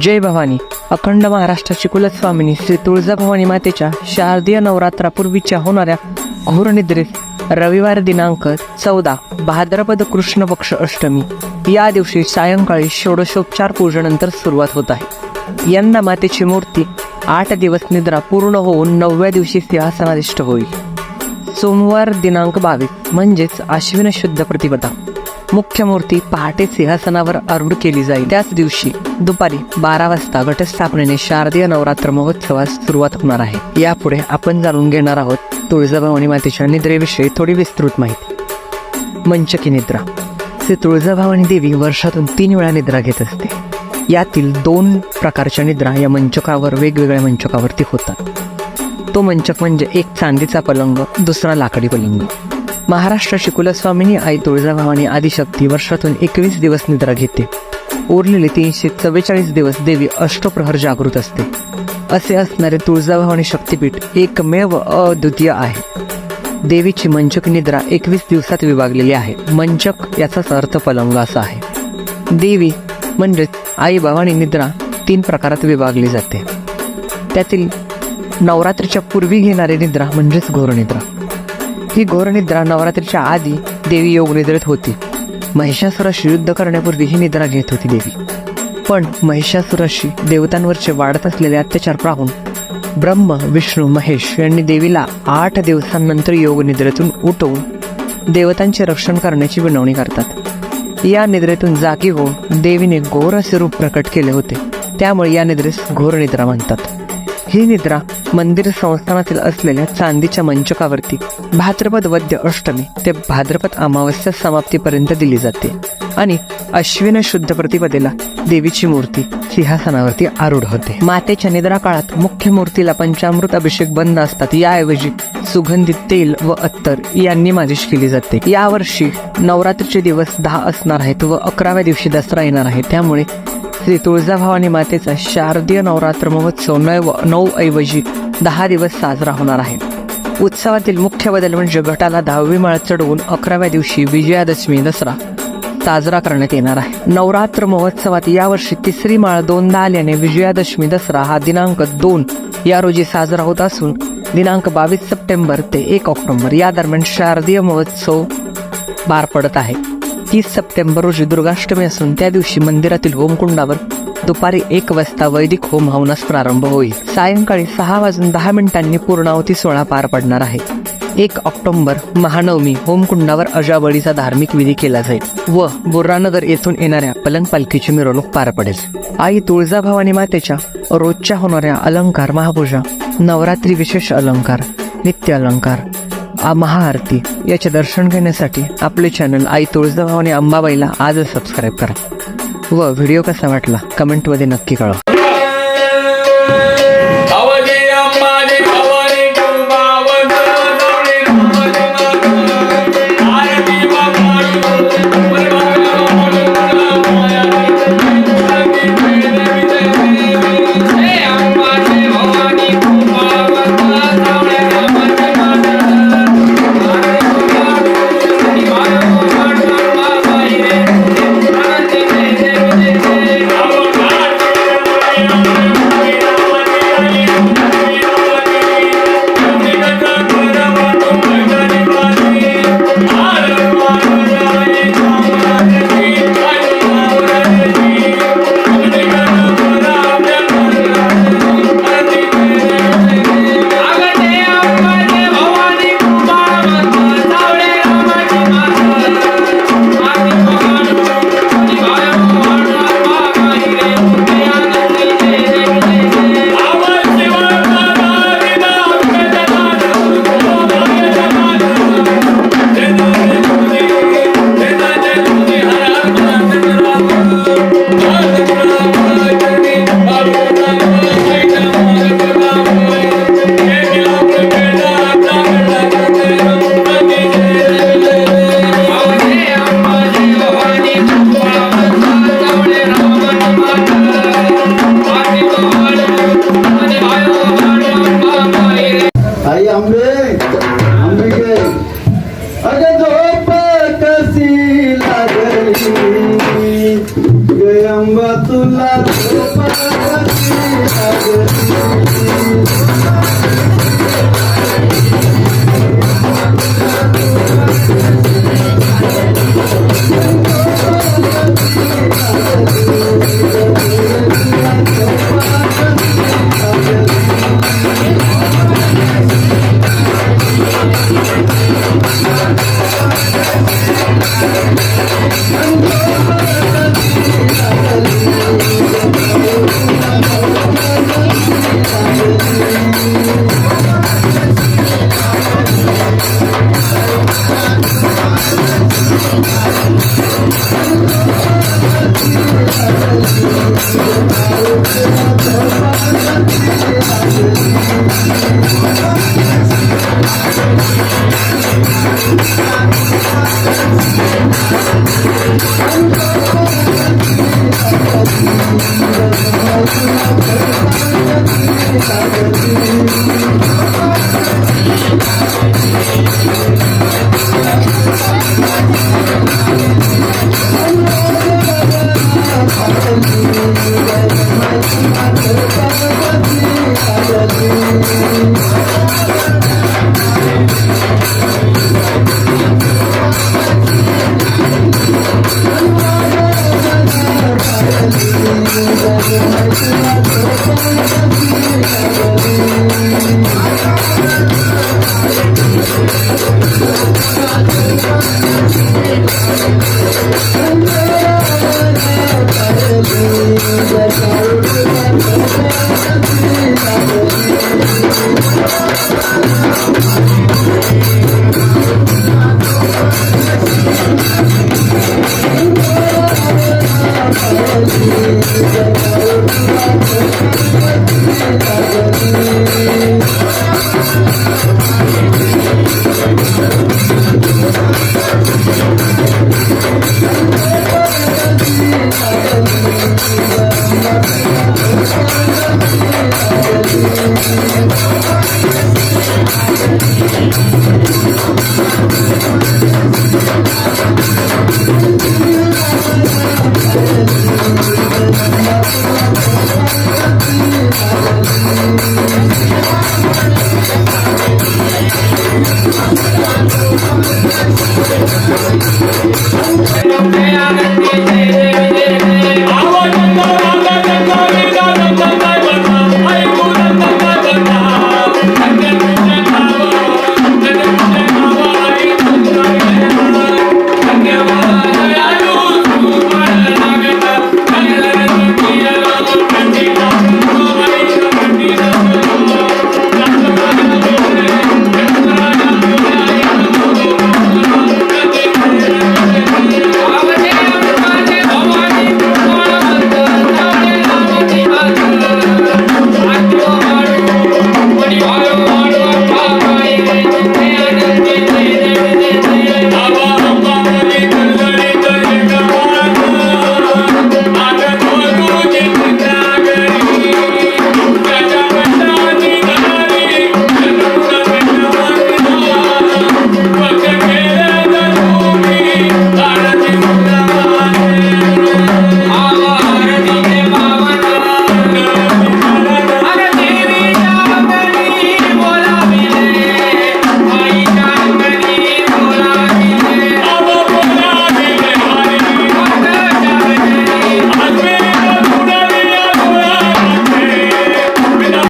जय भवानी. अखंड महाराष्ट्राची कुलस्वामिनी श्री तुळजाभवानी मातेच्या शारदीय नवरात्रापूर्वीच्या होणाऱ्या घोरनिद्रेस रविवार दिनांक चौदा भाद्रपद कृष्ण पक्ष अष्टमी. या दिवशी सायंकाळी षोडशोपचार पूजेनंतर सुरुवात होत आहे. यंदा मातेची मूर्ती आठ दिवस निद्रा पूर्ण होऊन नवव्या दिवशी सिंहासनाधिष्ठ होईल. सोमवार दिनांक बावीस म्हणजेच आश्विन शुद्ध प्रतिपदा. मुख्य मूर्ती पहाटे सिंहासनावर आरूढ केली जाईल. त्याच दिवशी दुपारी बारा वाजता घटस्थापनेने शारदीय नवरात्र महोत्सवास सुरुवात होणार आहे. यापुढे आपण जाणून घेणार आहोत तुळजाभवानी मातेच्या निद्रेविषयी थोडी विस्तृत माहिती. मंचकी निद्रा. श्री तुळजाभवानी देवी वर्षातून तीन वेळा निद्रा घेत असते. यातील दोन प्रकारच्या निद्रा या मंचकावर वेगवेगळ्या मंचकावरती होतात. तो मंचक म्हणजे एक चांदीचा पलंग दुसरा लाकडी पलंग. महाराष्ट्राची कुलस्वामिनी आई तुळजाभवानी आदिशक्ती वर्षातून एकवीस दिवस निद्रा घेते. उरलेले तीनशे चव्वेचाळीस दिवस देवी अष्टप्रहर जागृत असते. असे असणारे तुळजाभवानी शक्तिपीठ एकमेव अद्वितीय आहे. देवीची मंचक निद्रा एकवीस दिवसात विभागलेली आहे. मंचक याचाच अर्थ पलंग असा आहे. देवी म्हणजेच आई भवानी निद्रा तीन प्रकारात विभागली जाते. त्यातील नवरात्रीच्या पूर्वी घेणारी निद्रा म्हणजेच घोरनिद्रा. ही घोरनिद्रा नवरात्रीच्या आधी देवी योगनिद्रेत होती. महिषासुराशी युद्ध करण्यापूर्वी ही निद्रा घेत होती देवी. पण महिषासुराशी देवतांवरचे वाढत असलेले अत्याचार पाहून ब्रह्म विष्णू महेश यांनी देवीला आठ दिवसांनंतर योग निद्रेतून उठवून देवतांचे रक्षण करण्याची विनवणी करतात. या निद्रेतून जागी होऊन देवीने घोर असे रूप प्रकट केले होते. त्यामुळे या निद्रेस घोर निद्रा म्हणतात. ही निद्रा मंदिर संस्थानातील असलेल्या चांदीच्या मंचकावरती भाद्रपद वद्य अष्टमी ते भाद्रपद अमावस्या समाप्तीपर्यंत दिली जाते आणि अश्विन शुद्ध प्रतिपदेला देवीची मूर्ती सिंहासनावरती आरूढ होते. मातेच्या निद्रा काळात मुख्य मूर्तीला पंचामृत अभिषेक बंद असतात. याऐवजी सुगंधित तेल व अत्तर यांनी मालिश केली जाते. यावर्षी नवरात्रीचे दिवस दहा असणार आहेत व अकराव्या दिवशी दसरा येणार आहे. त्यामुळे श्री तुळजाभवानी मातेचा शारदीय नवरात्र महोत्सव नव नऊ ऐवजी दहा दिवस साजरा होणार आहे उत्सवातील मुख्य बदल म्हणजे गटाला दहावी माळ चढवून अकराव्या दिवशी विजयादशमी दसरा साजरा करण्यात येणार आहे नवरात्र महोत्सवात यावर्षी तिसरी माळ दोनदा आल्याने विजयादशमी दसरा हा दिनांक दोन या रोजी साजरा होत असून दिनांक बावीस सप्टेंबर ते एक ऑक्टोबर या दरम्यान शारदीय महोत्सव पार पडत आहे तीस सप्टेंबर रोजी दुर्गाष्टमी असून त्या दिवशी मंदिरातील होमकुंडावर दुपारी एक वाजता वैदिक होम हवनास प्रारंभ होईल. सायंकाळी सहा वाजून दहा मिनिटांनी पूर्णावती सोहळा पार पडणार आहे. एक ऑक्टोबर महानवमी होमकुंडावर अजाबळीचा धार्मिक विधी केला जाईल व बुर्रानगर येथून येणाऱ्या पलंग पालखीची मिरवणूक पार पडेल. आई तुळजाभवानी मातेच्या रोजच्या होणाऱ्या अलंकार महापूजा नवरात्री विशेष अलंकार नित्य अलंकार महाआरती. याचे दर्शन घेण्यासाठी आपले चॅनल आई तुळजाभवानी अंबाबाईला आजच सबस्क्राईब करा. व व्हिडिओ कसा वाटला कमेंटमध्ये नक्की कळवा. தம்பி நம்பிக்கை அகதோபகசீலகரி அம்பத்துள்ள I'm Hallelujah.